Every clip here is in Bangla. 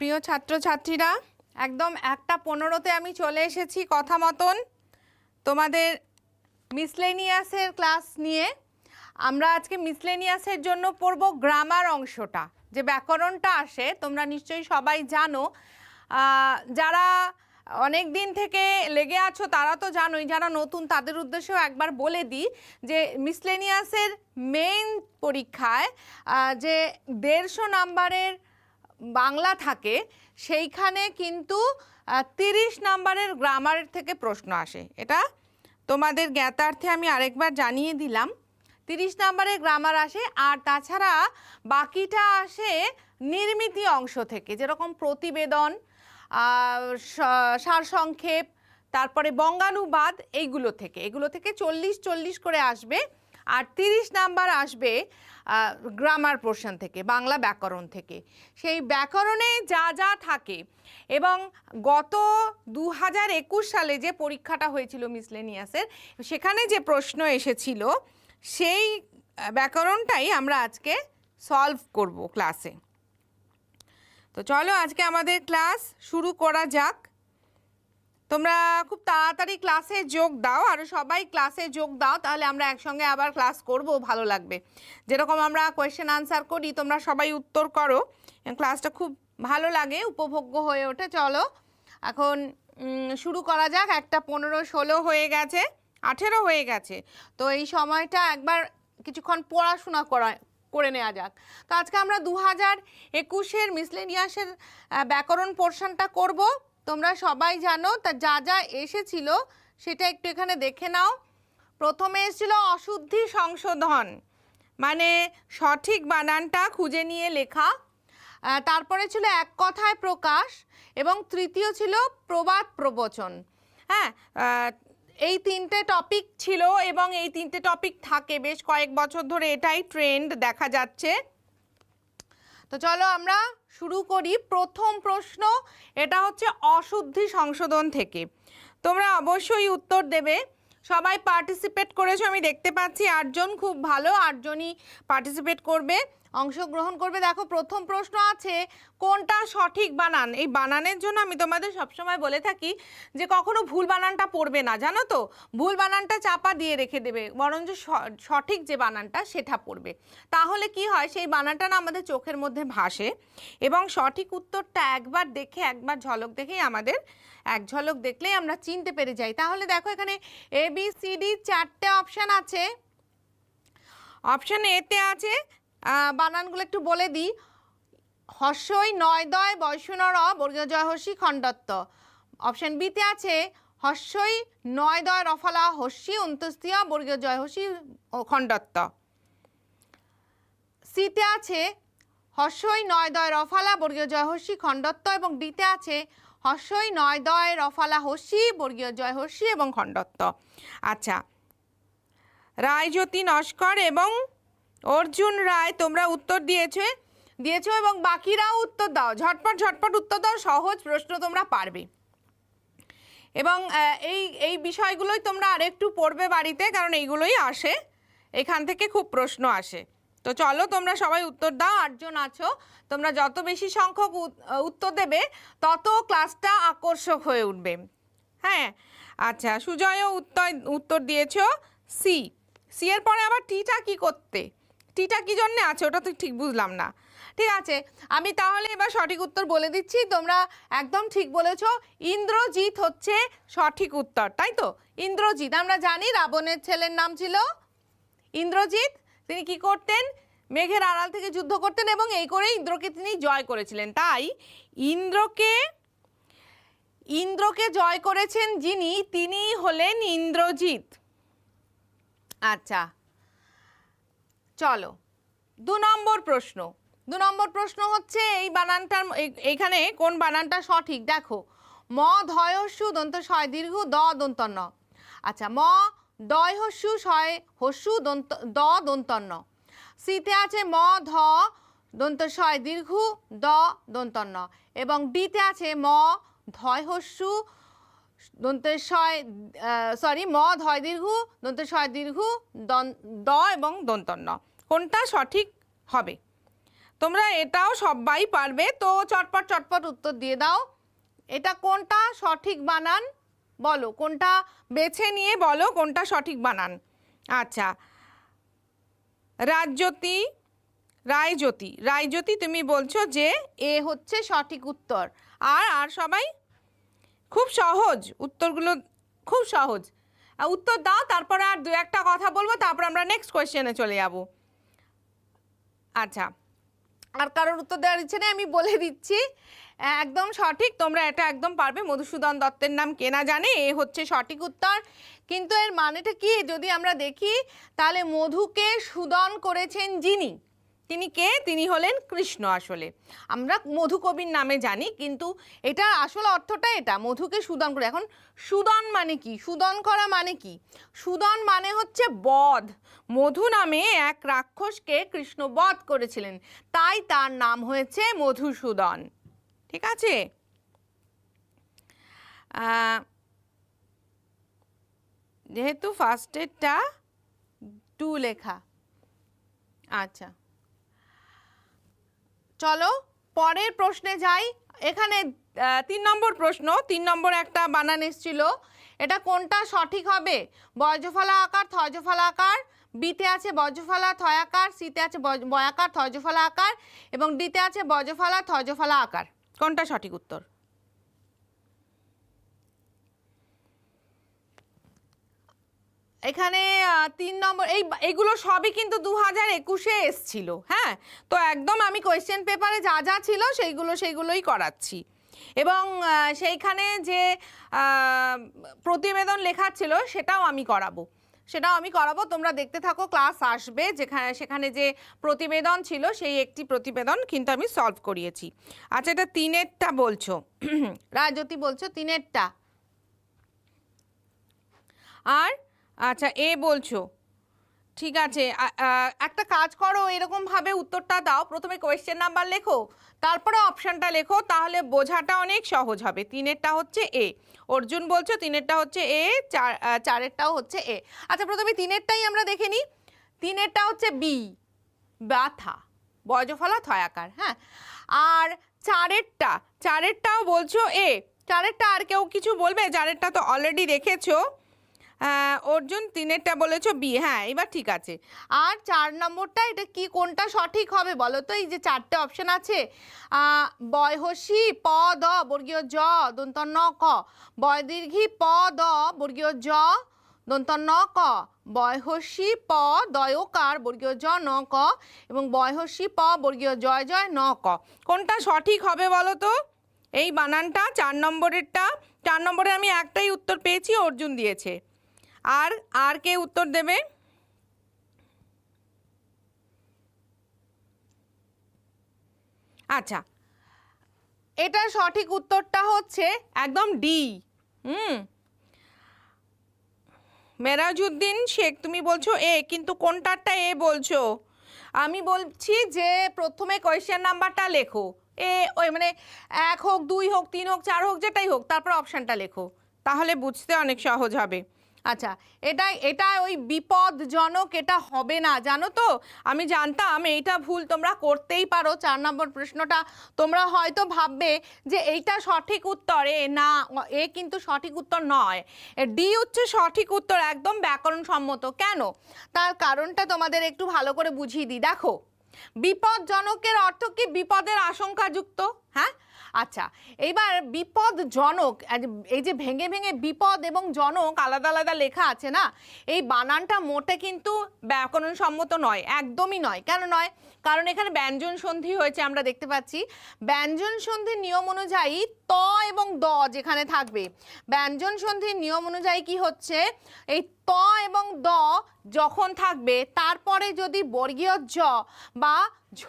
প্রিয় ছাত্রছাত্রীরা, একদম একটা পনেরোতে আমি চলে এসেছি কথা মতন তোমাদের মিসলেনিয়াসের ক্লাস নিয়ে। আমরা আজকে মিসলেনিয়াসের জন্য পড়ব গ্রামার অংশটা, যে ব্যাকরণটা আসে, তোমরা নিশ্চয়ই সবাই জানো। যারা অনেক দিন থেকে লেগে আছো, তারা তো জানোই, যারা নতুন, তাদের উদ্দেশ্যেও একবার বলে দিই যে মিসলেনিয়াসের মেইন পরীক্ষায় যে দেড়শো নাম্বারের বাংলা থাকে, সেইখানে কিন্তু তিরিশ নাম্বারের গ্রামারের থেকে প্রশ্ন আসে। এটা তোমাদের জ্ঞাতার্থে আমি আরেকবার জানিয়ে দিলাম। তিরিশ নাম্বারের গ্রামার আসে, আর তাছাড়া বাকিটা আসে নির্মিতি অংশ থেকে, যেরকম প্রতিবেদন সারসংক্ষেপ, তারপরে বঙ্গানুবাদ, এইগুলো থেকে। এগুলো থেকে চল্লিশ চল্লিশ করে আসবে। আর তিরিশ নাম্বার আসবে গ্রামার পোর্শন থেকে, বাংলা ব্যাকরণ থেকে। সেই ব্যাকরণে যা যা থাকে এবং গত দু হাজার একুশ সালে যে পরীক্ষাটা হয়েছিল মিসলেনিয়াসের, সেখানে যে প্রশ্ন এসেছিল, সেই ব্যাকরণটাই আমরা আজকে সলভ করব ক্লাসে। তো চলো আজকে আমাদের ক্লাস শুরু করা যাক। তোমরা খুব তাড়াতাড়ি ক্লাসে যোগ দাও, আর সবাই ক্লাসে যোগ দাও, তাহলে আমরা একসঙ্গে আবার ক্লাস করব, ভালো লাগবে। যেরকম আমরা কোয়েশ্চেন আনসার করি, তোমরা সবাই উত্তর করো। ক্লাসটা খুব ভালো লাগে, উপভোগ্য হয়ে ওঠে, চলো। এখন শুরু করা যাক, একটা পনেরো ষোলো হয়ে গেছে, আঠেরো হয়ে গেছে। তো এই সময়টা একবার কিছুক্ষণ পড়াশোনা করা, করে নেওয়া যাক। তো আজকে আমরা দু হাজার একুশের মিসলেনিয়াসের ব্যাকরণ পোর্শনটা করব। তোমরা সবাই জানো তা যা যা এসেছিল সেটা একটু এখানে দেখে নাও। প্রথমে এসেছিল অশুদ্ধি সংশোধন মানে সঠিক বানানটা খুঁজে নিয়ে লেখা। তারপরে ছিল এক কথায় প্রকাশ এবং তৃতীয় ছিল প্রবাদ প্রবচন। হ্যাঁ এই তিনটে টপিক ছিল এবং এই তিনটে টপিক থাকে। বেশ কয়েক বছর ধরে এটাই ট্রেন্ড দেখা যাচ্ছে। তো চলো আমরা শুরু করি প্রথম প্রশ্ন, এটা হচ্ছে অশুদ্ধি সংশোধন থেকে। তোমরা অবশ্যই উত্তর দেবে। সবাই পার্টিসিপেট করেছ, আমি দেখতে পাচ্ছি আটজন, খুব ভালো, আটজনই পার্টিসিপেট করবে। অংশগ্রহণ করবে। দেখো, প্রথম প্রশ্ন আছে, কোনটা সঠিক বানান? এই বানানের জন্য আমি তোমাদের সবসময় বলে থাকি যে, কখনো ভুল বানানটা পড়বে না, জানো তো? ভুল বানানটা চাপা দিয়ে রেখে দেবে, বরঞ্চ সঠিক যে বানানটা, সেটা পড়বে। তাহলে কি হয়? সেই বানানটা না আমাদের চোখের মধ্যে ভাসে এবং সঠিক উত্তরটা একবার দেখে, একবার ঝলক দেখেই আমাদের, এক ঝলক দেখলেই আমরা চিনতে পেরে যাই। তাহলে দেখো, এখানে এ বি সি ডি চারটে অপশান আছে। অপশান এতে আছে বানানগুলো একটু বলে দিই। হর্ষই নয় দয় বৈষ্ণর বর্গীয় জয় হর্ষি খণ্ডত্ব। অপশন বিতে আছে, হর্ষই নয় দয় রফলা, হর্ষি অন্তস্তিয়া বর্গীয় জয় হর্ষি খণ্ডত্ব সিতে আছে, হর্ষই নয় দয় রফালা বর্গীয় জয় হর্ষি খণ্ডত্ব এবং ডিতে আছে, হর্ষই নয় দয় রফালা, হর্ষি বর্গীয় জয় হর্ষি এবং খণ্ডত্ব। আচ্ছা। রায়জ্যোতি নস্কর এবং অর্জুন রায়, তোমরা উত্তর দিয়েছে, দিয়েছ এবং বাকিরাও উত্তর দাও। ঝটপট ঝটপট উত্তর দাও, সহজ প্রশ্ন তোমরা পারবে। এবং এই এই বিষয়গুলোই তোমরা আরেকটু পড়বে বাড়িতে, কারণ এইগুলোই আসে। এখান থেকে খুব প্রশ্ন আসে। তো চলো, তোমরা সবাই উত্তর দাও, আটজন আছো। তোমরা যত বেশি সংখ্যক উত- উত্তর দেবে, তত ক্লাসটা আকর্ষক হয়ে উঠবে। হ্যাঁ? আচ্ছা সুজয়ও উত্তর উত্তর দিয়েছ। সি। সি এর পরে আবার টিটা কি করতে? টিটা কি জন্যে আছে? ওটা তো ঠিক বুঝলাম না। ঠিক আছে, আমি তাহলে এবার সঠিক উত্তর বলে দিচ্ছি। তোমরা একদম ঠিক বলেছ, ইন্দ্রজিৎ হচ্ছে সঠিক উত্তর, তাই তো? ইন্দ্রজিৎ, আমরা জানি রাবণের ছেলের নাম ছিল ইন্দ্রজিৎ। তিনি কি করতেন? মেঘের আড়াল থেকে যুদ্ধ করতেন এবং এই করে ইন্দ্রকে তিনি জয় করেছিলেন। তাই ইন্দ্রকে ইন্দ্রকে জয় করেছেন যিনি তিনি হলেন ইন্দ্রজিৎ। আচ্ছা চলো, দু নম্বর প্রশ্ন। দু নম্বর প্রশ্ন হচ্ছে, এই বানানটার এইখানে কোন বানানটা সঠিক? দেখো, ম ধয়স্যু দন্ত শয় দীর্ঘ দ দন্তন্য আচ্ছা ম দয় হস্যু শয় হস্যু দন্ত, দ দন্তন্য সিতে আছে ম ধ দন্ত শয় দীর্ঘ দ দন্তন্য এবং ডিতে আছে ম ধয় হস্যু দন্তেশয় সরি ম ধয় দীর্ঘ দন্তেশয় দীর্ঘ দন- দ এবং দন্তন্য কোনটা সঠিক হবে? তোমরা এটাও সবাই পারবে। তো চটপট চটপট উত্তর দিয়ে দাও। এটা কোনটা সঠিক বানান? বলো, কোনটা বেছে নিয়ে বলো কোনটা সঠিক বানান। আচ্ছা। রাজ্যতি রায়জ্যোতি। রায়জ্যোতি, তুমি বলছো যে এ হচ্ছে সঠিক উত্তর। আর আর সবাই? খুব সহজ। উত্তরগুলো খুব সহজ। উত্তর দাও, তারপরে আর দু একটা কথা বলব, তারপর আমরা নেক্সট কোয়েশ্চেনে চলে যাব। আচ্ছা আর কারোর উত্তর দেওয়ার ইচ্ছে নেই, আমি বলে দিচ্ছি। একদম সঠিক, তোমরা এটা একদম পারবে। মধুসূদন দত্তের নাম কেনা জানে, এ হচ্ছে সঠিক উত্তর। কিন্তু এর মানেটা কি? যদি আমরা দেখি, তাহলে মধুকে সুদন করেছেন যিনি। তিনি কে? তিনি হলেন কৃষ্ণ আসলে। আমরা মধু কবির নামে জানি, কিন্তু এটা আসল অর্থটা এটা, মধুকে সুদন করে। এখন সুদন মানে কি? সুদন করা মানে কি? সুদন মানে হচ্ছে বধ। মধু নামে এক রাক্ষসকে কৃষ্ণ বধ করেছিলেন। তাই তার নাম হয়েছে মধুসূদন ঠিক আছে? যেহেতু ফার্স্টেরটা টু লেখা। আচ্ছা। চলো, পরের প্রশ্নে যাই। এখানে তিন নম্বর প্রশ্ন, তিন নম্বর একটা বানান এসছিল। এটা কোনটা সঠিক হবে? বজ্রফলা আকার থজফলা আকার, বিতে আছে বজ্রফলা থয়াকার সিতে আছে বয়াকার থজফলা আকার এবং ডিতে আছে বজ্রফলা থজফলা আকার। কোনটা সঠিক উত্তর? এখানে তিন নম্বর, এই এগুলো সবই কিন্তু দু হাজার একুশে এসছিল হ্যাঁ? তো একদম আমি কোয়েশ্চেন পেপারে যা যা ছিল সেইগুলো সেইগুলোই করাচ্ছি। এবং সেইখানে যে প্রতিবেদন লেখা ছিল সেটাও আমি করাবো। সেটাও আমি করাবো, তোমরা দেখতে থাকো, ক্লাস আসবে, যেখানে, সেখানে যে প্রতিবেদন ছিল সেই একটি প্রতিবেদন কিন্তু আমি সলভ করিয়েছি। আচ্ছা এটা তিনেরটা বলছো। রাজজ্যোতি বলছো তিনেরটা। আর আচ্ছা এ বলছো। ঠিক আছে একটা কাজ করো এরকমভাবে উত্তরটা দাও। প্রথমে কোয়েশ্চেন নাম্বার লেখো তারপরে অপশানটা লেখো তাহলে বোঝাটা অনেক সহজ হবে। তিনেরটা হচ্ছে এ। অর্জুন বলছো তিনেরটা হচ্ছে এ চার চারেরটাও হচ্ছে এ। আচ্ছা প্রথমে তিনেরটাই আমরা দেখে নিই। তিনেরটা হচ্ছে বি ব্যথা বজ্রফলা থয়াকার হ্যাঁ? আর চারেরটা চারেরটাও বলছো এ। চারেরটা আর কেউ কিছু বলবে? চারেরটা তো অলরেডি আহ, অর্জুন তিনেরটা বলেছ, বি হ্যাঁ এবার ঠিক আছে। আর চার নম্বরটা, এটা কি, কোনটা সঠিক হবে বলো তো? এই যে চারটে অপশন আছে। বয়হসি, প, দ, বর্গীয় জ দন্তন্য ক। বয় দীর্ঘি প, দ, বর্গীয় জ দন্তন্য ক। বয়হসি, প, দয়কার, বর্গীয় জ, ন, ক। এবং বয়হসি, প, বর্গীয় জয় জয়, ন, ক। কোনটা সঠিক হবে বলো তো? এই বানানটা, চার নম্বরেরটা। চার নম্বরে আমি একটাই উত্তর পেয়েছি, অর্জুন দিয়েছে। আর আর কে উত্তর দেবে? আচ্ছা এটা সঠিক উত্তরটা হচ্ছে একদম ডি হুম? মেরাজউদ্দিন শেখ, তুমি বলছো এ কিন্তু কোনটারটা এ বলছো? আমি বলছি যে প্রথমে কোয়েশ্চেন নাম্বারটা লেখো। এ ওই মানে এক হোক, দুই হোক, তিন হোক, চার হোক, যেটাই হোক, তারপর অপশানটা লেখো। তাহলে বুঝতে অনেক সহজ হবে। আচ্ছা এটা এটা ওই বিপদজনক এটা হবে না, জানো তো? আমি জানতাম এইটা ভুল, তোমরা করতেই পারো, চার নম্বর প্রশ্নটা। তোমরা হয়তো ভাববে যে এইটা সঠিক উত্তর, এ না, এ কিন্তু সঠিক উত্তর নয়। ডি হচ্ছে সঠিক উত্তর, একদম ব্যাকরণ সম্মত কেন? তার কারণটা তোমাদের একটু ভালো করে বুঝিয়ে দিই। দেখো, বিপদজনকের অর্থ কি? বিপদের আশঙ্কাযুক্ত হ্যাঁ? আচ্ছা এইবার বিপদজনক এই যে ভেঙে ভেঙে বিপদ এবং জনক আলাদা আলাদা লেখা আছে না, এই বানানটা মোটে কিন্তু ব্যাকরণ সম্মত নয়, একদমই নয়। কেন নয়? কারণ এখানে ব্যঞ্জন সন্ধি হয়েছে, আমরা দেখতে পাচ্ছি। ব্যঞ্জন সন্ধির নিয়ম অনুযায়ী ত এবং দ যেখানে থাকবে। ব্যঞ্জন সন্ধির নিয়ম অনুযায়ী কি হচ্ছে? এই ত এবং দ যখন থাকবে, তারপরে যদি বর্গীয় জ বা ঝ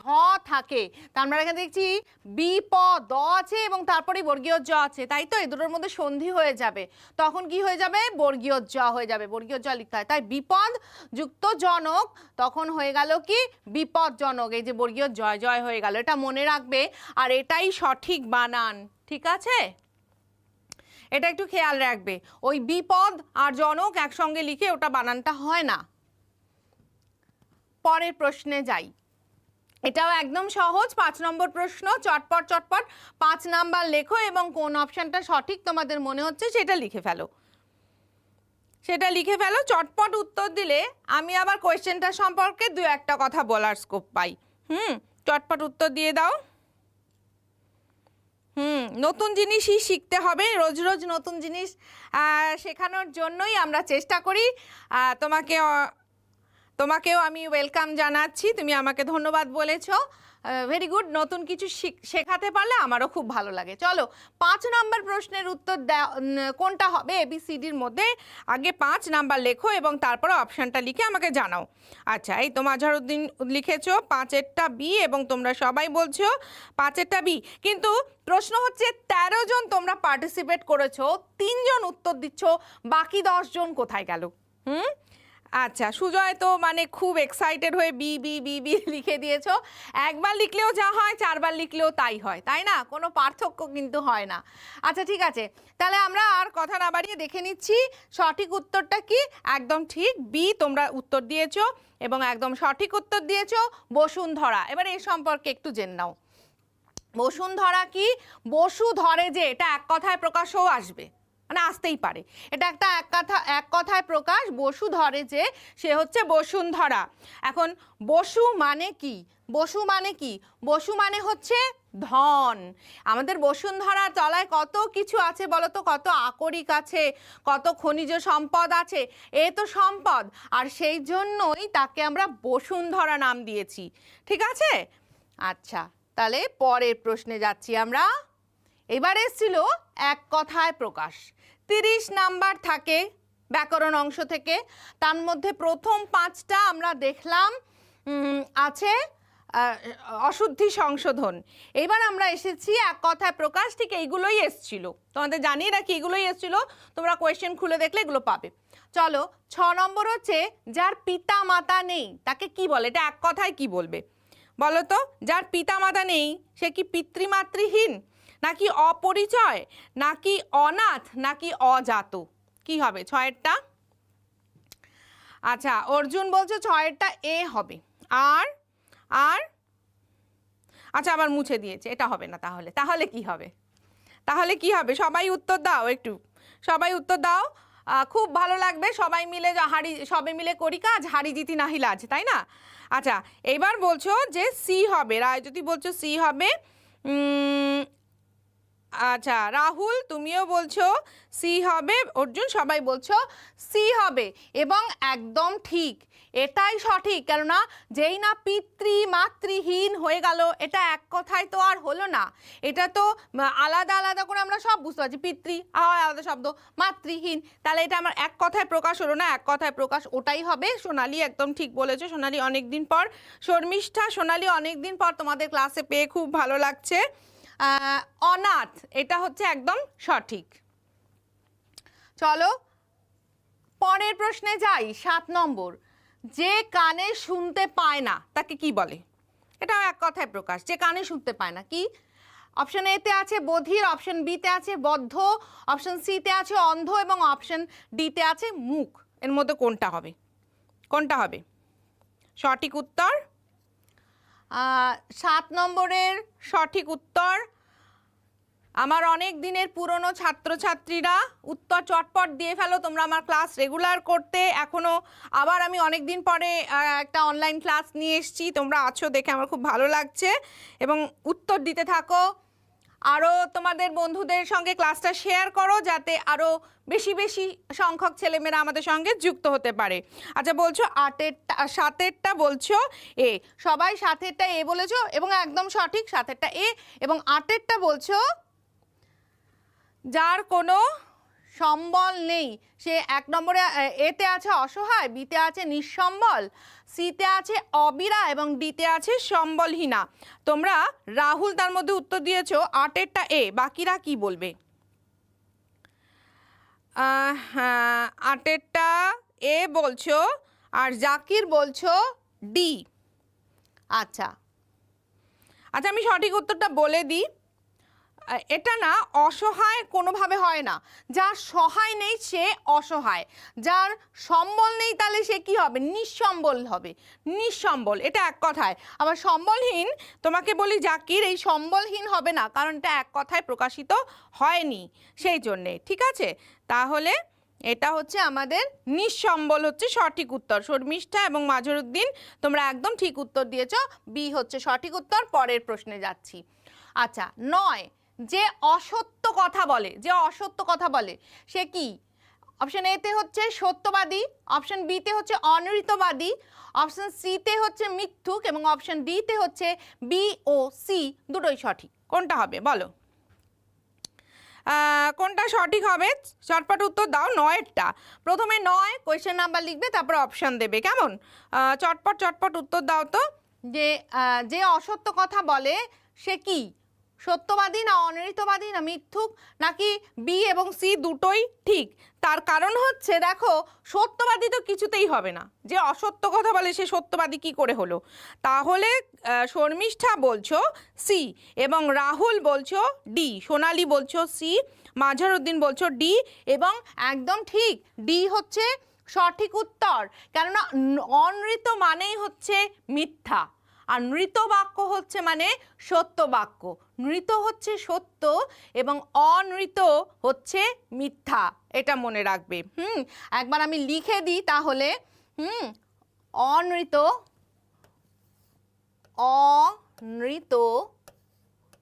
থাকে, তা আমরা এখানে দেখছি বি, প, দ আছে এবং তারপরে বর্গীয় জ আছে, তাই তো? এই দুটোর মধ্যে সন্ধি হয়ে যাবে। তখন কি হয়ে যাবে? বর্গীয় জ হয়ে যাবে। বর্গীয় জ লিখতে হয়। তাই বিপদ যুক্ত জনক, তখন হয়ে গেল কি? বিপদজনক এই যে বর্গীয় জয় জয় হয়ে গেল। এটা মনে রাখবে। আর এটাই সঠিক বানান। ঠিক আছে? এটা একটু খেয়াল রাখবে। ওই বিপদ আর জনক একসঙ্গে লিখে ওটা বানানটা হয় না। পরের প্রশ্নে যাই। এটাও একদম সহজ, পাঁচ নম্বর প্রশ্ন, চটপট চটপট। পাঁচ নাম্বার লেখো এবং কোন অপশানটা সঠিক তোমাদের মনে হচ্ছে সেটা লিখে ফেলো। সেটা লিখে ফেলো, চটপট উত্তর দিলে আমি আবার কোয়েশ্চেনটা সম্পর্কে দু একটা কথা বলার স্কোপ পাই। হুম, চটপট উত্তর দিয়ে দাও। হুম, নতুন জিনিসই শিখতে হবে, রোজ রোজ নতুন জিনিস শেখানোর জন্যই আমরা চেষ্টা করি। তোমাকে, তোমাকেও আমি ওয়েলকাম জানাচ্ছি, তুমি আমাকে ধন্যবাদ বলেছ। ভেরি গুড নতুন কিছু শিখ- শেখাতে পারলে আমারও খুব ভালো লাগে। চলো, পাঁচ নম্বর প্রশ্নের উত্তর কোনটা হবে? এবিসিডির মধ্যে। আগে পাঁচ নাম্বার লেখো এবং তারপরে অপশানটা লিখে আমাকে জানাও। আচ্ছা এই তো মাঝারুদ্দিন লিখেছো, পাঁচেরটা বি এবং তোমরা সবাই বলছো পাঁচেরটা বি কিন্তু প্রশ্ন হচ্ছে, তেরো জন তোমরা পার্টিসিপেট করেছ, তিনজন উত্তর দিচ্ছ, বাকি দশজন কোথায় গেল? হুম? আচ্ছা সুজয় তো মানে খুব এক্সাইটেড হয়ে বি বি বি বি লিখে দিয়েছ। একবার লিখলেও যা হয়, চারবার লিখলেও তাই হয়, তাই না? কোনো পার্থক্য কিন্তু হয় না। আচ্ছা ঠিক আছে। তাহলে আমরা আর কথা না বাড়িয়ে দেখে নিচ্ছি, সঠিক উত্তরটা কি? একদম ঠিক, বি, তোমরা উত্তর দিয়েছ এবং একদম সঠিক উত্তর দিয়েছ, বসুন্ধরা। এবার এই সম্পর্কে একটু জেনে নাও। বসুন্ধরা কি? বসু ধরে যে, এটা এক কথায় প্রকাশও আসবে। মানে আসতেই পারে। এটা একটা এক কথা, এক কথায় প্রকাশ। বসু ধরে যে সে হচ্ছে বসুন্ধরা। এখন বসু মানে কি? বসু মানে কি? বসু মানে হচ্ছে ধন। আমাদের বসুন্ধরার তলায় কত কিছু আছে বলো তো কত আকরিক আছে, কত খনিজ সম্পদ আছে। এ তো সম্পদ। আর সেই জন্যই তাকে আমরা বসুন্ধরা নাম দিয়েছি। ঠিক আছে? আচ্ছা তাহলে পরের প্রশ্নে যাচ্ছি আমরা। এবার এসছিল এক কথায় প্রকাশ। তিরিশ নাম্বার থাকে ব্যাকরণ অংশ থেকে। তার মধ্যে প্রথম পাঁচটা আমরা দেখলাম আছে অশুদ্ধি সংশোধন। এবার আমরা এসেছি এক কথায় প্রকাশ, ঠিক এইগুলোই এসছিল। তোমাদের জানিয়ে রাখি, এগুলোই এসছিল। তোমরা কোয়েশ্চেন খুলে দেখলে এগুলো পাবে। চলো, ছ নম্বর হচ্ছে, যার পিতা মাতা নেই, তাকে কি বলে? এটা এক কথায় কি বলবে? বলো তো, যার পিতামাতা নেই, সে কি পিতৃমাতৃহীন? নাকি অপরিচয়, নাকি অনাথ, নাকি অজাত? কি হবে, ছয়েরটা? আচ্ছা অর্জুন বলছে ছয়েরটা এ হবে। আর আর? আচ্ছা আবার মুছে দিয়েছে, এটা হবে না তাহলে। তাহলে কি হবে? তাহলে কি হবে? সবাই উত্তর দাও একটু। সবাই উত্তর দাও। খুব ভালো লাগবে, সবাই মিলে হাড়ি সবাই মিলে করি কাজ হাড়ি জিতি নাহি লাজ, তাই না? আচ্ছা এইবার বলছো যে সি হবে রায় যদি বলছো সি হবে আচ্ছা রাহুল তুমিও বলছো সি হবে, অর্জুন সবাই বলছো সি হবে এবং একদম ঠিক, এটাই সঠিক, কেননা যেই না পিতৃ মাতৃহীন হয়ে গেল, এটা এক কথায় তো আর হলো না, এটা তো আলাদা আলাদা করে আমরা সব বুঝতে পারছি, পিতৃ হয় আলাদা শব্দ, মাতৃহীন, তাহলে এটা আমার এক কথায় প্রকাশ হলো না, এক কথায় প্রকাশ ওটাই হবে, সোনালি একদম ঠিক বলেছ, সোনালি অনেক দিন পর, শর্মিষ্ঠা, সোনালি অনেক দিন পর তোমাদের ক্লাসে পেয়ে খুব ভালো লাগছে। অনাথ, এটা হচ্ছে একদম সঠিক। চলো, পরের প্রশ্নে যাই, সাত নম্বর। যে কানে শুনতে পায় না, তাকে কি বলে? এটাও এক কথায় প্রকাশ, যে কানে শুনতে পায় না, কি? অপশন এতে আছে বধির, অপশন বিতে আছে বদ্ধ, অপশন সিতে আছে অন্ধ, এবং অপশন ডিতে আছে মুখ। এর মধ্যে কোনটা হবে? কোনটা হবে? সঠিক উত্তর সাত নম্বরের সঠিক উত্তর, আমার অনেক দিনের পুরনো ছাত্রছাত্রীরা উত্তর চটপট দিয়ে ফেলো, তোমরা আমার ক্লাস রেগুলার করতে। এখনও আবার আমি অনেক দিন পরে একটা অনলাইন ক্লাস নিয়ে এসেছি, তোমরা আছো দেখে আমার খুব ভালো লাগছে। এবং উত্তর দিতে থাকো আরও তোমাদের বন্ধুদের সঙ্গে ক্লাসটা শেয়ার করো যাতে আরও বেশি বেশি সংখ্যক ছেলেমেয়েরা আমাদের সঙ্গে যুক্ত হতে পারে। আচ্ছা বলছো আটেরটা, সাতেরটা বলছো এ, সবাই সাতেরটা এ বলেছ এবং একদম সঠিক সাতেরটা এ এবং আটেরটা বলছো, যার কোনো সম্বল নেই। সে এক নম্বরে এতে আছে অসহায় বিতে আছে নিঃসম্বল সিতে আছে অবিরা এবং ডিতে আছে সম্বলহীনা। তোমরা রাহুল তার মধ্যে উত্তর দিয়েছ আটেরটা এ বাকিরা কি বলবে? হ্যাঁ, আটেরটা এ বলছো আর জাকির বলছো ডি। আচ্ছা। আচ্ছা আমি সঠিক উত্তরটা বলে দিই। এটা না অসহায় কোনোভাবে হয় না। যার সহায় নেই সে অসহায়। যার সম্বল নেই তাহলে সে কি হবে? নিঃসম্বল হবে। নিঃসম্বল, এটা এক কথায়। আবার সম্বলহীন, তোমাকে বলি জাকির, এই সম্বলহীন হবে না, কারণ এটা এক কথায় প্রকাশিত হয়নি সেই জন্যে, ঠিক আছে? তাহলে এটা হচ্ছে আমাদের নিঃসম্বল হচ্ছে সঠিক উত্তর। শর্মিষ্ঠা এবং মাজরুদ্দিন তোমরা একদম ঠিক উত্তর দিয়েছ। বি হচ্ছে সঠিক উত্তর, পরের প্রশ্নে যাচ্ছি। আচ্ছা নয় যে অসত্য কথা বলে, যে অসত্য কথা বলে, সে কি? অপশন এতে হচ্ছে সত্যবাদী অপশন বিতে হচ্ছে অনৃতবাদী অপশন সিতে হচ্ছে মিথ্যুক এবং অপশন ডিতে হচ্ছে বি ও সি দুটোই সঠিক। কোনটা হবে বলো? কোনটা সঠিক হবে? চটপট উত্তর দাও, নয়েরটা। প্রথমে নয় কোয়েশ্চেন নাম্বার লিখবে, তারপর অপশান দেবে, কেমন? চটপট চটপট উত্তর দাও তো। যে যে অসত্য কথা বলে, সে কি? সত্যবাদী না অনৃতবাদী না মিথ্যুক, নাকি বি এবং সি দুটোই ঠিক? তার কারণ হচ্ছে, দেখো, সত্যবাদী তো কিছুতেই হবে না। যে অসত্য কথা বলে সে সত্যবাদী কি করে হলো? তাহলে শর্মিষ্ঠা বলছো সি এবং রাহুল বলছো ডি সোনালি বলছো সি মাঝারুদ্দিন বলছো ডি এবং একদম ঠিক ডি হচ্ছে সঠিক উত্তর। কেননা, অনৃত মানেই হচ্ছে মিথ্যা। আর নৃত বাক্য হচ্ছে মানে সত্য বাক্য। নৃত হচ্ছে সত্য এবং অনৃত হচ্ছে মিথ্যা, এটা মনে রাখবে। হুম, একবার আমি লিখে দিই তাহলে। হুম অনৃত অনৃত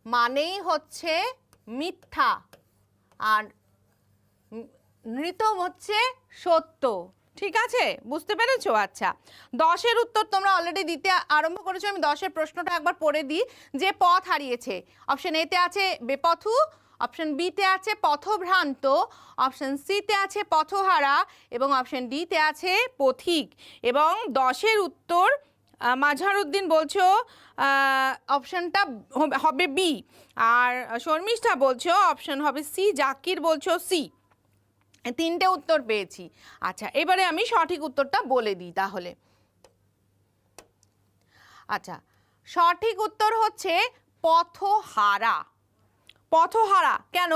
মানেই হচ্ছে মিথ্যা। আর নৃত হচ্ছে সত্য। ঠিক আছে? বুঝতে পেরেছ? আচ্ছা। দশের উত্তর তোমরা অলরেডি দিতে আরম্ভ করেছ। আমি দশের প্রশ্নটা একবার পড়ে দিই। যে পথ হারিয়েছে। অপশন এতে আছে বেপথু অপশন বিতে আছে পথভ্রান্ত অপশন সিতে আছে পথহারা এবং অপশন ডিতে আছে পথিক। এবং দশের উত্তর আহ, মাঝারুদ্দিন বলছো অপশনটা হবে বি আর শর্মিষ্ঠা বলছো অপশন হবে সি জাকির বলছো সি তিনটে উত্তর পেয়েছি। আচ্ছা এবারে আমি সঠিক উত্তরটা বলে দিই তাহলে। আচ্ছা সঠিক উত্তর হচ্ছে পথহারা। পথহারা, কেন?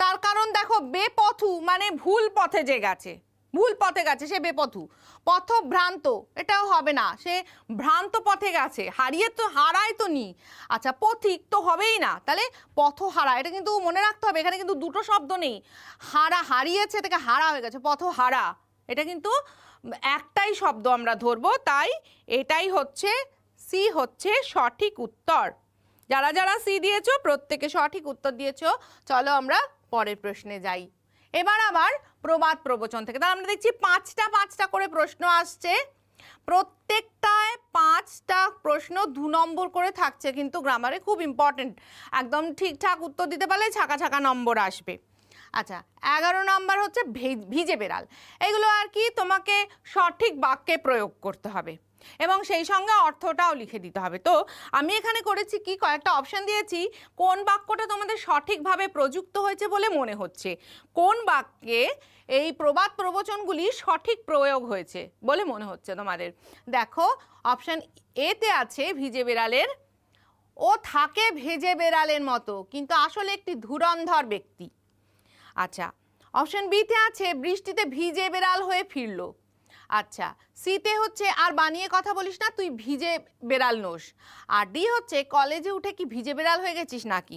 তার কারণ দেখো, বেপথু মানে ভুল পথে যে গেছে। ভুল পথে গেছে সে বেপথু। পথভ্রান্ত। এটাও হবে না। সে ভ্রান্ত পথে গেছে। হারিয়ে তো, হারায় তো নি। আচ্ছা পথিক তো হবেই না। তাহলে পথহারা এটা কিন্তু মনে রাখতে হবে। এখানে কিন্তু দুটো শব্দ নেই। হারা, হারিয়েছে থেকে হারা হয়ে গেছে। পথহারা এটা কিন্তু একটাই শব্দ আমরা ধরবো। তাই এটাই হচ্ছে, সি হচ্ছে সঠিক উত্তর। যারা যারা সি দিয়েছ, প্রত্যেকে সঠিক উত্তর দিয়েছ। চলো আমরা পরের প্রশ্নে যাই। এবার আবার প্রবাদ প্রবচন থেকে। তাহলে আমরা দেখছি পাঁচটা পাঁচটা করে প্রশ্ন আসছে। প্রত্যেকটায় পাঁচটা প্রশ্ন দু নম্বর করে থাকছে, কিন্তু গ্রামারে খুব ইম্পর্টেন্ট একদম ঠিকঠাক উত্তর দিতে পারলে ছাকা ছাকা নম্বর আসবে। আচ্ছা এগারো নম্বর হচ্ছে ভিজে বেড়াল। এগুলো আর কি তোমাকে সঠিক বাক্যে প্রয়োগ করতে হবে। এবং সেই সঙ্গে অর্থটাও লিখে দিতে হবে। তো আমি এখানে করেছি কি? কয়েকটা অপশান দিয়েছি। কোন বাক্যটা তোমাদের সঠিকভাবে প্রযুক্ত হয়েছে বলে মনে হচ্ছে? কোন বাক্যে এই প্রবাদ প্রবচনগুলি সঠিক প্রয়োগ হয়েছে বলে মনে হচ্ছে তোমাদের? দেখো অপশান এতে আছে ভিজে বেড়ালের, ও থাকে ভেজে বেড়ালের মতো, কিন্তু আসলে একটি ধুরন্ধর ব্যক্তি। আচ্ছা অপশন বিতে আছে, বৃষ্টিতে ভিজে বেড়াল হয়ে ফিরলো। আচ্ছা সিতে হচ্ছে আর বানিয়ে কথা বলিস না, তুই ভিজে বেড়াল নোস। আর ডি হচ্ছে কলেজে উঠে কি ভিজে বেড়াল হয়ে গেছিস নাকি?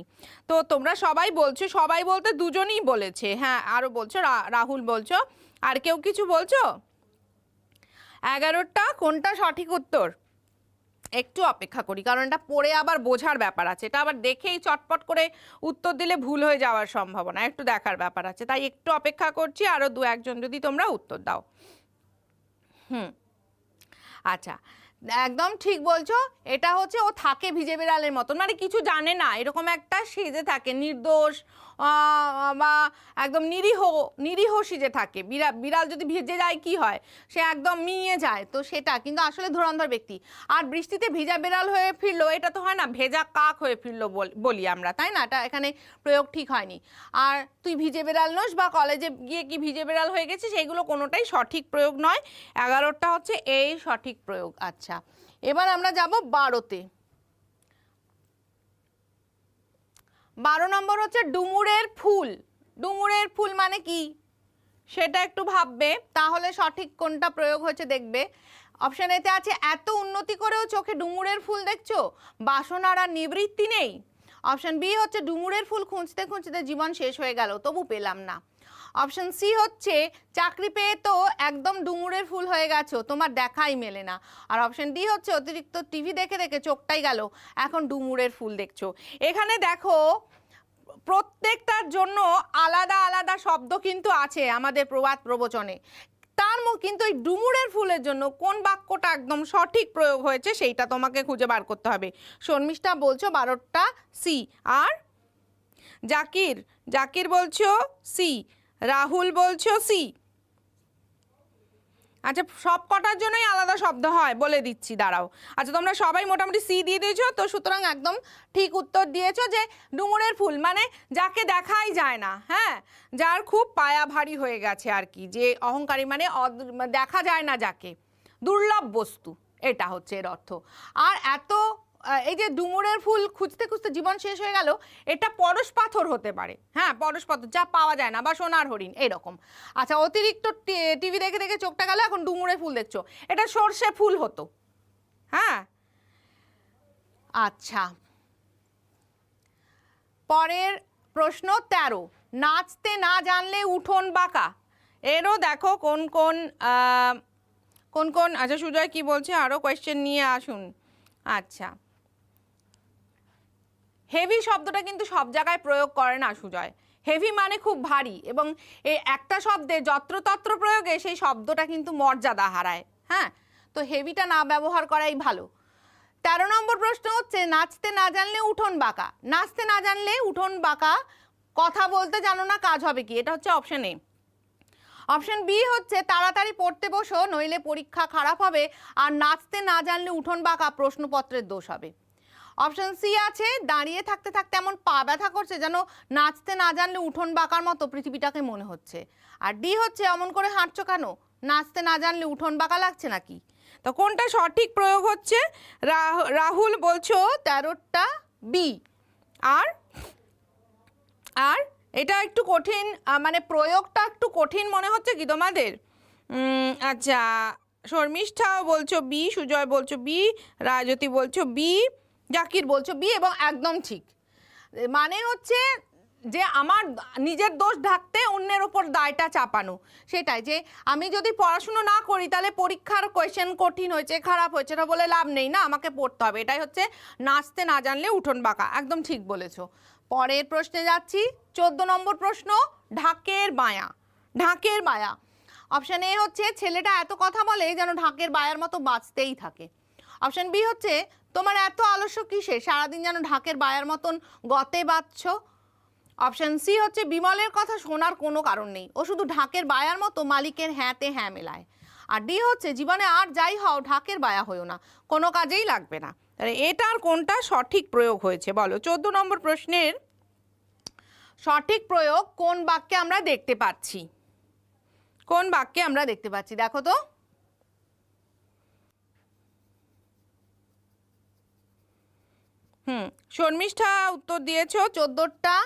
তো তোমরা সবাই বলছো, সবাই বলতে দুজনেই বলেছে। হ্যাঁ আরও বলছো রাহুল বলছো, আর কেউ কিছু বলছো? এগারোটা, কোনটা সঠিক উত্তর? একটু অপেক্ষা করি, কারণ এটা পড়ে আবার বোঝার ব্যাপার আছে। এটা আবার দেখেই চটপট করে উত্তর দিলে ভুল হয়ে যাওয়ার সম্ভাবনা, একটু দেখার ব্যাপার আছে। তাই একটু অপেক্ষা করছি আরও দু একজন যদি তোমরা উত্তর দাও। হুম। আচ্ছা একদম ঠিক বলছো। এটা হচ্ছে ও থাকে ভিজে বিড়ালের মতন। মানে কিছু জানে না, এরকম একটা সেজে থাকে, নির্দোষ বা একদম নিরীহ নিরীহ সেজে থাকে বিড়াল বিড়াল যদি ভিজে যায় কি হয়? সে একদম মিয়ে যায়, তো সেটা। কিন্তু আসলে ধুরন্ধর ব্যক্তি। আর বৃষ্টিতে ভিজা বিড়াল হয়ে ফিরলো, এটা তো হয় না, ভেজা কাক হয়ে ফিরলো বল- আমরা, তাই না? এটা এখানে প্রয়োগ ঠিক হয়নি। আর তুই ভিজে বেড়াল নোস বা কলেজে গিয়ে কি ভিজে বেড়াল হয়ে গেছিস সেইগুলো কোনোটাই সঠিক প্রয়োগ নয়। এগারোটা হচ্ছে এই সঠিক প্রয়োগ আচ্ছা। এবার আমরা যাব বারোতে। বারো নম্বর হচ্ছে ডুমুরের ফুল। ডুমুরের ফুল মানে কি? সেটা একটু ভাববে। তাহলে সঠিক কোনটা প্রয়োগ হয়েছে দেখবে। অপশন এতে আছে, এত উন্নতি করেও চোখে ডুমুরের ফুল দেখছ? বাসনার আর নিবৃত্তি নেই। অপশন বি হচ্ছে, ডুমুরের ফুল খুঁজতে খুঁজতে জীবন শেষ হয়ে গেল, তবু পেলাম না। অপশন সি হচ্ছে, চাকরি পেয়ে তো একদম ডুমুরের ফুল হয়ে গেছো, তোমার দেখাই মেলে না। আর অপশন ডি হচ্ছে, অতিরিক্ত টিভি দেখে দেখে চোখটাই গেল, এখন ডুমুরের ফুল দেখছ। এখানে দেখো, প্রত্যেকটার জন্য আলাদা আলাদা শব্দ কিন্তু আছে আমাদের প্রবাদ প্রবচনে। তার কিন্তু এই ডুমুরের ফুলের জন্য কোন বাক্যটা একদম সঠিক প্রয়োগ হয়েছে সেইটা তোমাকে খুঁজে বার করতে হবে। শর্মিষ্ঠা বলছো বারোটা সি আর? জাকির জাকির বলছো সি রাহুল বলছো, সি। আচ্ছা সব কটার জন্যই আলাদা শব্দ হয়, বলে দিচ্ছি, দাঁড়াও। আচ্ছা তোমরা সবাই মোটামুটি সি দিয়ে দিয়েছ, তো সুতরাং একদম ঠিক উত্তর দিয়েছ যে ডুমুরের ফুল মানে যাকে দেখাই যায় না হ্যাঁ? যার খুব পায়া ভারী হয়ে গেছে আর কি, যে অহংকারী মানে দেখা যায় না যাকে। দুর্লভ বস্তু, এটা হচ্ছে এর অর্থ। আর এত এই যে ডুমুরের ফুল খুঁজতে খুঁজতে জীবন শেষ হয়ে গেল, এটা পরশ পাথর হতে পারে। হ্যাঁ পরশ পাথর, যা পাওয়া যায় না, বা সোনার হরিণ, এরকম। আচ্ছা অতিরিক্ত টিভি দেখে দেখে চোখটা গেল, এখন ডুমুরের ফুল দেখছ। এটা সর্ষে ফুল হতো। হ্যাঁ? আচ্ছা। পরের প্রশ্ন, তেরো। নাচতে না জানলে উঠোন বাঁকা। এরও দেখো কোন কোন কোন কোন আচ্ছা সুজয় কি বলছে? আরও কোয়েশ্চেন নিয়ে আসুন। আচ্ছা। হেভি শব্দটা কিন্তু সব জায়গায় প্রয়োগ করে না, সুজয়। হেভি মানে খুব ভারী এবং এই একটা শব্দে যত্রতত্র প্রয়োগে সেই শব্দটা কিন্তু মর্যাদা হারায়। হ্যাঁ? তো হেভিটা না ব্যবহার করাই ভালো। তেরো নম্বর প্রশ্ন হচ্ছে, নাচতে না জানলে উঠোন বাঁকা। নাচতে না জানলে উঠোন বাঁকা কথা বলতে জানো না, কাজ হবে কি? এটা হচ্ছে অপশন এ অপশন বি হচ্ছে, তাড়াতাড়ি পড়তে বসো, নইলে পরীক্ষা খারাপ হবে, আর নাচতে না জানলে উঠোন বাঁকা প্রশ্নপত্রের দোষ হবে। অপশন সি আছে, দাঁড়িয়ে থাকতে থাকতে এমন পা ব্যথা করছে যেন নাচতে না জানলে উঠোন বাঁকার মতো পৃথিবীটাকে মনে হচ্ছে। আর ডি হচ্ছে এমন করে হাঁটছো কেন? নাচতে না জানলে উঠোন বাঁকা লাগছে নাকি? তো কোনটা সঠিক প্রয়োগ হচ্ছে? রাহ- রাহুল বলছো তেরোটা, বি। আর আর এটা একটু কঠিন মানে প্রয়োগটা একটু কঠিন মনে হচ্ছে কি তোমাদের? আচ্ছা শর্মিষ্ঠাও বলছো বি, সুজয় বলছো বি, রাজতি বলছো বি জাকির বলছো, বি এবং একদম ঠিক। মানে হচ্ছে যে আমার নিজের দোষ ঢাকতে অন্যের ওপর দায়টা চাপানো, সেটাই যে আমি যদি পড়াশুনো না করি, তাহলে পরীক্ষার কোয়েশ্চেন কঠিন হয়েছে, খারাপ হয়েছে, এটা বলে লাভ নেই না, আমাকে পড়তে হবে। এটাই হচ্ছে নাচতে না জানলে উঠোন বাঁকা, একদম ঠিক বলেছ। পরের প্রশ্নে যাচ্ছি, চোদ্দ নম্বর প্রশ্ন, ঢাকের মায়া ঢাকের মায়া। অপশন এ হচ্ছে, ছেলেটা এত কথা বলে যেন ঢাকের বায়ার মতো বাঁচতেই থাকে। অপশন বি হচ্ছে, তোমার এত আলস্য কিসে সারাদিন যেন ঢাকের বায়ার মতন গতে বাঁচছ অপশন সি হচ্ছে, বিমলের কথা শোনার কোনো কারণ নেই। ও শুধু ঢাকের বায়ার মতো মালিকের হ্যাঁতে হ্যাঁ মেলায়। আর ডি হচ্ছে, জীবনে আর যাই হও, ঢাকের বায়া হয়েও না। কোনো কাজেই লাগবে না। তাহলে এটার কোনটা সঠিক প্রয়োগ হয়েছে? বলো, চোদ্দ নম্বর প্রশ্নের সঠিক প্রয়োগ কোন বাক্যে আমরা দেখতে পাচ্ছি? কোন বাক্যে আমরা দেখতে পাচ্ছি? দেখো তো। হুম, শর্মিষ্ঠা উত্তর দিয়েছ চোদ্দোটা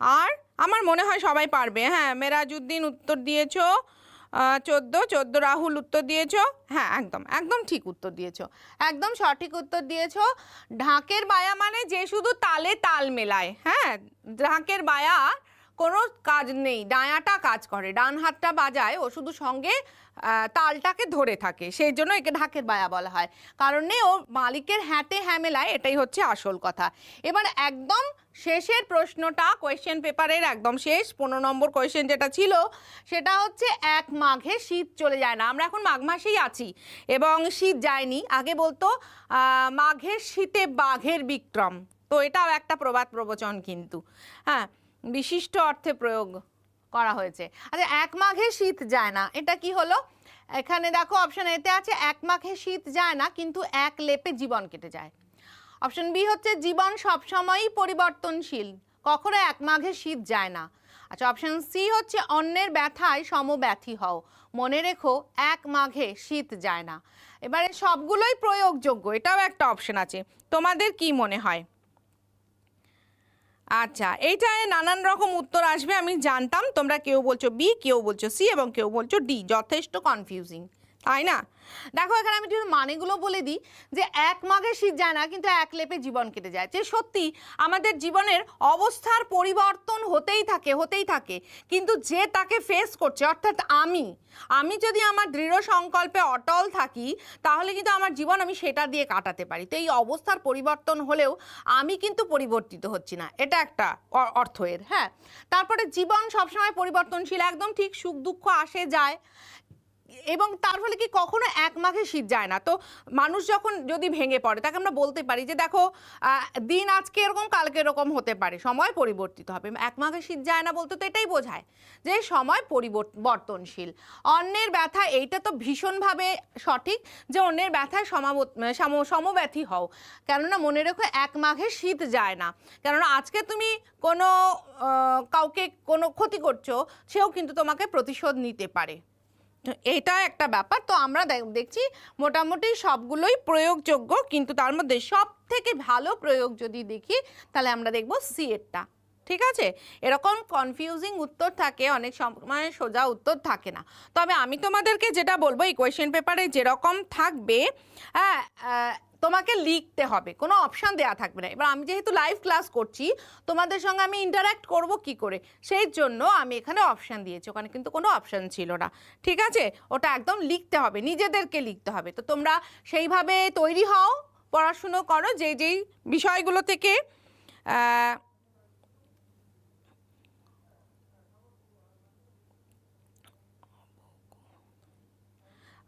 আর আমার মনে হয় সবাই পারবে। হ্যাঁ মেরাজুদ্দিন উত্তর দিয়েছ চোদ্দ, চোদ্দ রাহুল উত্তর দিয়েছ। হ্যাঁ একদম একদম ঠিক উত্তর দিয়েছ। একদম সঠিক উত্তর দিয়েছ। ঢাকের বায়া মানে যে শুধু তালে তাল মেলায়। হ্যাঁ ঢাকের বায়া কোনো কাজ নেই, ডায়াটা কাজ করে, ডান হাতটা বাজায়, ও শুধু সঙ্গে তালটাকে ধরে থাকে, সেই জন্য একে ঢাকের বায়া বলা হয়। কারণে ও মালিকের হ্যাঁতে হ্যামেলায়, এটাই হচ্ছে আসল কথা। এবার একদম শেষের প্রশ্নটা কোয়েশ্চেন পেপারের একদম শেষ, পনেরো নম্বর কোয়েশ্চেন যেটা ছিল, সেটা হচ্ছে এক মাঘে শীত চলে যায় না। আমরা এখন মাঘ মাসেই আছি, এবং শীত যায়নি। আগে বলতো মাঘের শীতে বাঘের বিক্রম। তো এটাও একটা প্রবাদ প্রবচন কিন্তু। হ্যাঁ বিশিষ্ট অর্থে প্রয়োগ করা হয়েছে। আচ্ছা এক মাঘে শীত যায় না, এটা কি হলো? এখানে দেখো অপশন এতে আছে, এক মাঘে শীত যায় না, কিন্তু এক লেপে জীবন কেটে যায়। অপশন বি হচ্ছে, জীবন সবসময়ই পরিবর্তনশীল, কখনো এক মাঘে শীত যায় না। আচ্ছা অপশন সি হচ্ছে, অন্যের ব্যথায় সমব্যথী হও, মনে রেখো এক মাঘে শীত যায় না। এবারে সবগুলোই প্রয়োগযোগ্য, এটাও একটা অপশন আছে, তোমাদের কি মনে হয়? আচ্ছা এইটায় নানান রকম উত্তর আসবে, আমি জানতাম। তোমরা কেউ বলছো বি, কেউ বলছো সি এবং কেউ বলছো ডি। যথেষ্ট কনফিউজিং তাই না? দেখো, এখানে আমি যদি মানেগুলো বলে দিই যে এক মাঘে শীত যায় না, কিন্তু এক লেপে জীবন কেটে যায়। যে সত্যি আমাদের জীবনের অবস্থার পরিবর্তন হতেই থাকে হতেই থাকে, কিন্তু যে তাকে ফেস করছে, অর্থাৎ আমি আমি যদি আমার দৃঢ় সংকল্পে অটল থাকি, তাহলে কিন্তু আমার জীবন আমি সেটা দিয়ে কাটাতে পারি। তো এই অবস্থার পরিবর্তন হলেও আমি কিন্তু পরিবর্তিত হচ্ছি না। এটা একটা অর্থ এর হ্যাঁ? তারপরে জীবন সবসময় পরিবর্তনশীল, একদম ঠিক সুখ দুঃখ আসে, যায়। এবং তার ফলে কি কখনো এক মাঘে শীত যায় না? তো মানুষ যখন যদি ভেঙে পড়ে, তাকে আমরা বলতে পারি যে, দেখো দিন আজকে এরকম, কালকে এরকম হতে পারে। সময় পরিবর্তিত হবে। এক মাঘে শীত যায় না বলতে তো এটাই বোঝায় যে, সময় পরিবর্তনশীল অন্যের ব্যথা, এইটা তো ভীষণভাবে সঠিক যে, অন্যের ব্যথায় সম- সমব্যথী হও। কেননা, মনে রেখো, এক মাঘে শীত যায় না। কেননা, আজকে তুমি কোনো কাউকে কোনো ক্ষতি করছ, সেও কিন্তু তোমাকে প্রতিশোধ নিতে পারে। এটা একটা ব্যাপার। তো আমরা দেখ- দেখছি মোটামুটি সবগুলোই প্রয়োগযোগ্য, কিন্তু তার মধ্যে সব থেকে ভালো প্রয়োগ যদি দেখি, তাহলে আমরা দেখব সি এরটা। ঠিক আছে? এরকম কনফিউজিং উত্তর থাকে, অনেক সময় সোজা উত্তর থাকে না। তবে আমি তোমাদেরকে যেটা বলব এই কোয়েশ্চেন পেপারে যেরকম থাকবে হ্যাঁ তোমাকে লিখতে হবে, কোনো অপশান দেওয়া থাকবে না। এবার আমি যেহেতু লাইভ ক্লাস করছি, তোমাদের সঙ্গে আমি ইন্টারাক্ট করব কি করে? সেই জন্য আমি এখানে অপশান দিয়েছি, ওখানে কিন্তু কোনো অপশান ছিল না। ঠিক আছে? ওটা একদম লিখতে হবে, নিজেদেরকে লিখতে হবে। তো তোমরা সেইভাবে তৈরি হও, পড়াশুনো করো যেই যেই বিষয়গুলো থেকে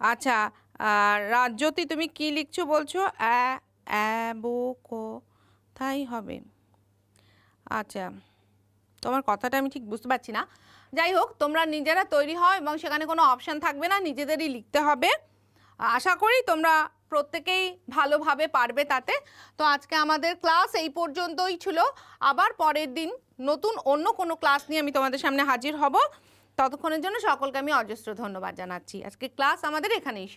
আচ্ছা আর রাজ্যতি তুমি কি লিখছো বলছো? অ্যা অ্যাবো কোথায় হবে। আচ্ছা তোমার কথাটা আমি ঠিক বুঝতে পারছি না। যাই হোক, তোমরা নিজেরা তৈরি হও এবং সেখানে কোনো অপশান থাকবে না, নিজেদেরই লিখতে হবে। আশা করি তোমরা প্রত্যেকেই ভালোভাবে পারবে তাতে। তো আজকে আমাদের ক্লাস এই পর্যন্তই ছিল। আবার পরের দিন নতুন অন্য কোনো ক্লাস নিয়ে আমি তোমাদের সামনে হাজির হব। ততক্ষণের জন্য সকলকে আমি অজস্র ধন্যবাদ জানাচ্ছি। আজকে ক্লাস আমাদের এখানেই শেষ।